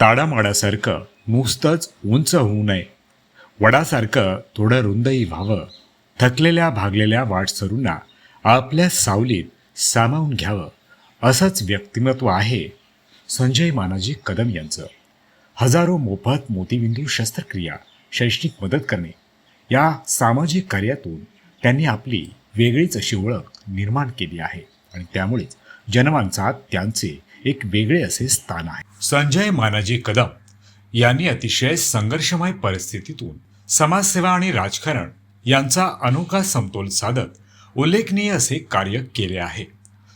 ताडामाडासारखं नुसतंच उंच होऊ नये. वडासारखं थोडं रुंदही व्हावं. थकलेल्या भागलेल्या वाटसरूंना आपल्या सावलीत सामावून घ्यावं. असंच व्यक्तिमत्व आहे संजय मानाजी कदम यांचं. हजारो मोफत मोतीबिंदू शस्त्रक्रिया शैक्षणिक मदत करणे. या सामाजिक कार्यातून त्यांनी आपली वेगळीच अशी ओळख निर्माण केली आहे आणि त्यामुळेच जनमानसात त्यांचे एक वेगळे असे स्थान आहे. संजय मानाजी कदम यांनी अतिशय संघर्षमय परिस्थितीतून समाजसेवा आणि राजकारण यांचा अनोखा समतोल साधत उल्लेखनीय असे कार्य केले आहे.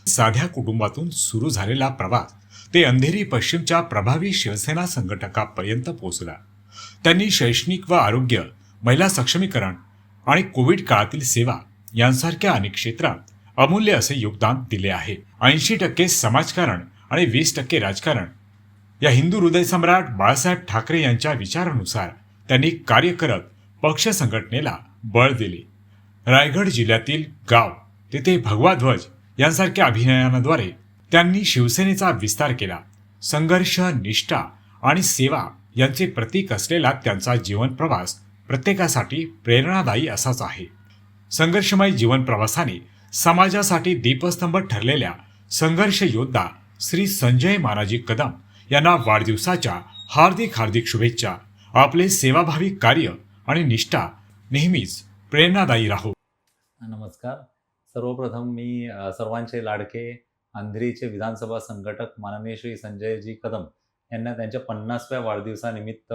साध्या कुटुंबातून सुरू झालेला प्रवास ते अंधेरी पश्चिमच्या प्रभावी शिवसेना संघटकापर्यंत पोहोचला. त्यांनी शैक्षणिक व आरोग्य महिला सक्षमीकरण आणि कोविड काळातील सेवा यांसारख्या अनेक क्षेत्रात अमूल्य असे योगदान दिले आहे. ऐंशी टक्के समाजकारण आणि वीस टक्के राजकारण. या हिंदू हृदयसम्राट बाळासाहेब ठाकरे यांच्या विचारानुसार त्यांनी कार्य करत पक्ष संघटनेला बळ दिले. रायगड जिल्ह्यातील गाव तेथे भगवा ध्वज यांसारख्या अभिनयानाद्वारे त्यांनी शिवसेनेचा विस्तार केला. संघर्ष निष्ठा आणि सेवा यांचे प्रतीक असलेला त्यांचा जीवन प्रवास प्रत्येकासाठी प्रेरणादायी असाच आहे. संघर्षमय जीवन प्रवासाने समाजासाठी दीपस्तंभ ठरलेल्या संघर्ष योद्धा श्री संजय महाराजी कदम यांना वाढदिवसाच्या हार्दिक हार्दिक शुभेच्छा. आपले सेवाभावी कार्य आणि निष्ठा नेहमीच प्रेरणादायी राहो. नमस्कार. सर्वप्रथम मी सर्वांचे लाडके अंधेरीचे विधानसभा संघटक माननीय श्री संजयजी कदम यांना त्यांच्या पन्नासव्या वाढदिवसानिमित्त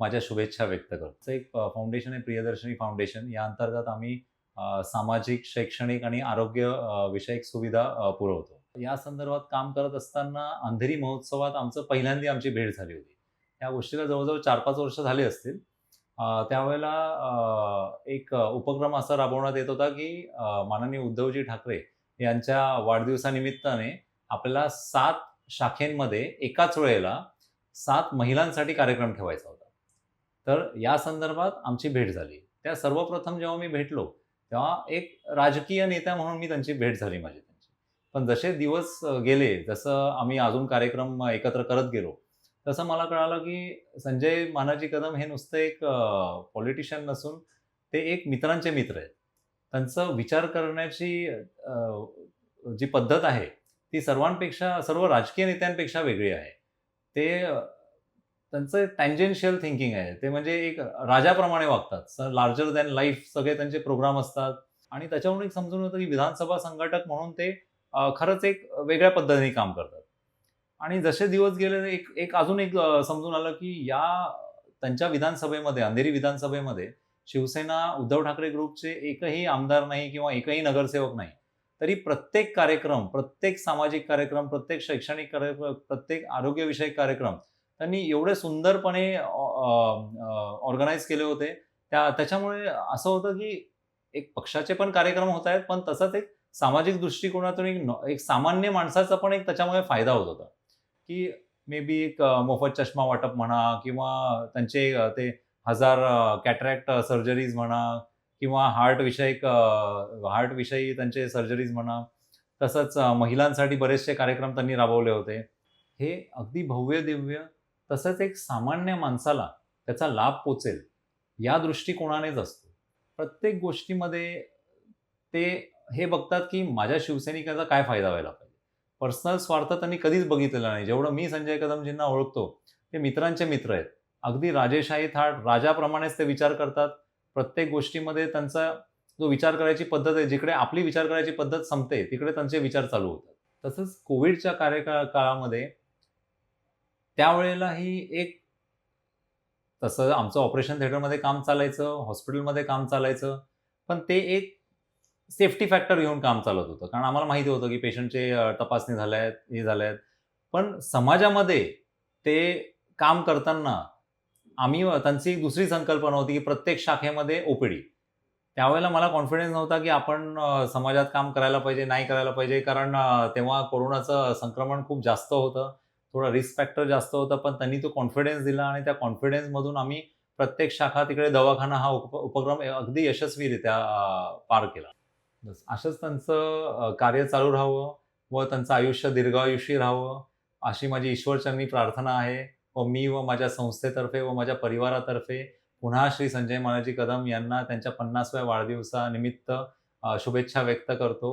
माझ्या शुभेच्छा व्यक्त करतो. एक फाउंडेशन आहे प्रियदर्शनी फाउंडेशन या अंतर्गत आम्ही सामाजिक शैक्षणिक आणि आरोग्य विषयक सुविधा पुरवतो. या संदर्भात काम करत असताना अंधेरी महोत्सवात आमचं पहिल्यांदा आमची भेट झाली होती. या गोष्टीला जवळजवळ चार पाच वर्ष झाली असतील. त्यावेळेला एक उपक्रम असा राबवण्यात येत होता की माननीय उद्धवजी ठाकरे यांच्या वाढदिवसानिमित्ताने आपल्याला सात शाखेंमध्ये एकाच वेळेला सात महिलांसाठी कार्यक्रम ठेवायचा होता. तर या संदर्भात आमची भेट झाली. त्या सर्वप्रथम जेव्हा मी भेटलो तेव्हा एक राजकीय नेता म्हणून मी त्यांची भेट झाली माझी. पण जसे दिवस गेले जसं आम्ही अजून कार्यक्रम एकत्र करत गेलो तसं मला कळालं की संजय मानाजी कदम हे नुसतं एक पॉलिटिशियन नसून ते एक मित्रांचे मित्र आहेत. त्यांचं विचार करण्याची जी पद्धत आहे ती सर्वांपेक्षा सर्व राजकीय नेत्यांपेक्षा वेगळी आहे. ते त्यांचं टँजेन्शियल थिंकिंग आहे. ते म्हणजे एक राजाप्रमाणे वागतात. लार्जर दॅन लाईफ सगळे त्यांचे प्रोग्राम असतात. आणि त्याच्यावरून एक समजून होतं की विधानसभा संघटक म्हणून ते खरंच एक वेगळ्या पद्धतीने काम करतात. आणि जसे दिवस गेले एक एक अजून एक समजून आलं की या त्यांच्या विधानसभेमध्ये अंधेरी विधानसभेमध्ये शिवसेना उद्धव ठाकरे ग्रुपचे एकही आमदार नाही किंवा एकही नगरसेवक नाही. तरी प्रत्येक कार्यक्रम प्रत्येक सामाजिक कार्यक्रम प्रत्येक शैक्षणिक कार्यक्रम प्रत्येक आरोग्यविषयक कार्यक्रम त्यांनी एवढे सुंदरपणे ऑर्गनाईज केले होते. त्या त्याच्यामुळे असं होतं की एक पक्षाचे पण कार्यक्रम होत आहेत पण तसंच एक सामाजिक दृष्टिकोनातून एक एक सामान्य माणसाचा पण एक त्याच्यामुळे फायदा होत होता. की मे बी एक मोफत चष्मा वाटप म्हणा किंवा त्यांचे ते हजार कॅटरॅक्ट सर्जरीज म्हणा किंवा हार्टविषयक हार्टविषयी त्यांचे सर्जरीज म्हणा तसंच महिलांसाठी बरेचसे कार्यक्रम त्यांनी राबवले होते. हे अगदी भव्य दिव्य तसंच एक सामान्य माणसाला त्याचा लाभ पोचेल या दृष्टिकोनानेच असतो. प्रत्येक गोष्टीमध्ये ते हे बघतात की माझ्या शिवसैनिकाचा काय फायदा व्हायला पाहिजे? पर्सनल स्वार्थ त्यांनी कधीच बघितलेला नाही. जेवढं मी संजय कदमजींना ओळखतो ते मित्रांचे मित्र आहेत. अगदी राजेशाही थाट राजाप्रमाणेच ते विचार करतात. प्रत्येक गोष्टीमध्ये त्यांचा जो विचार करायची पद्धत आहे जिकडे आपली विचार करायची पद्धत संपते तिकडे त्यांचे विचार चालू होतात. तसंच कोविडच्या कार्यकाळ काळामध्ये त्यावेळेलाही एक तसं आमचं ऑपरेशन थिएटरमध्ये काम चालायचं हॉस्पिटलमध्ये काम चालायचं पण ते एक सेफ्टी फॅक्टर घेऊन काम चालत होतं. कारण आम्हाला माहिती होतं की पेशंटचे तपासणी झाल्या आहेत हे झाल्या आहेत पण समाजामध्ये ते काम करताना आम्ही त्यांची एक दुसरी संकल्पना होती की प्रत्येक शाखेमध्ये ओपीडी. त्यावेळेला मला कॉन्फिडन्स नव्हता की आपण समाजात काम करायला पाहिजे नाही करायला पाहिजे. कारण तेव्हा कोरोनाचं संक्रमण खूप जास्त होतं. थोडा रिस्क फॅक्टर जास्त होता. पण त्यांनी तो कॉन्फिडन्स दिला आणि त्या कॉन्फिडन्समधून आम्ही प्रत्येक शाखा तिकडे दवाखाना हा उप उपक्रम अगदी यशस्वीरित्या पार केला. असंच त्यांचं कार्य चालू राहावं व त्यांचं आयुष्य दीर्घायुषी राहावं अशी माझी ईश्वरचरणी प्रार्थना आहे. व मी व माझ्या संस्थेतर्फे व माझ्या परिवारातर्फे पुन्हा श्री संजय मानाजी कदम यांना त्यांच्या पन्नासव्या वाढदिवसानिमित्त शुभेच्छा व्यक्त करतो.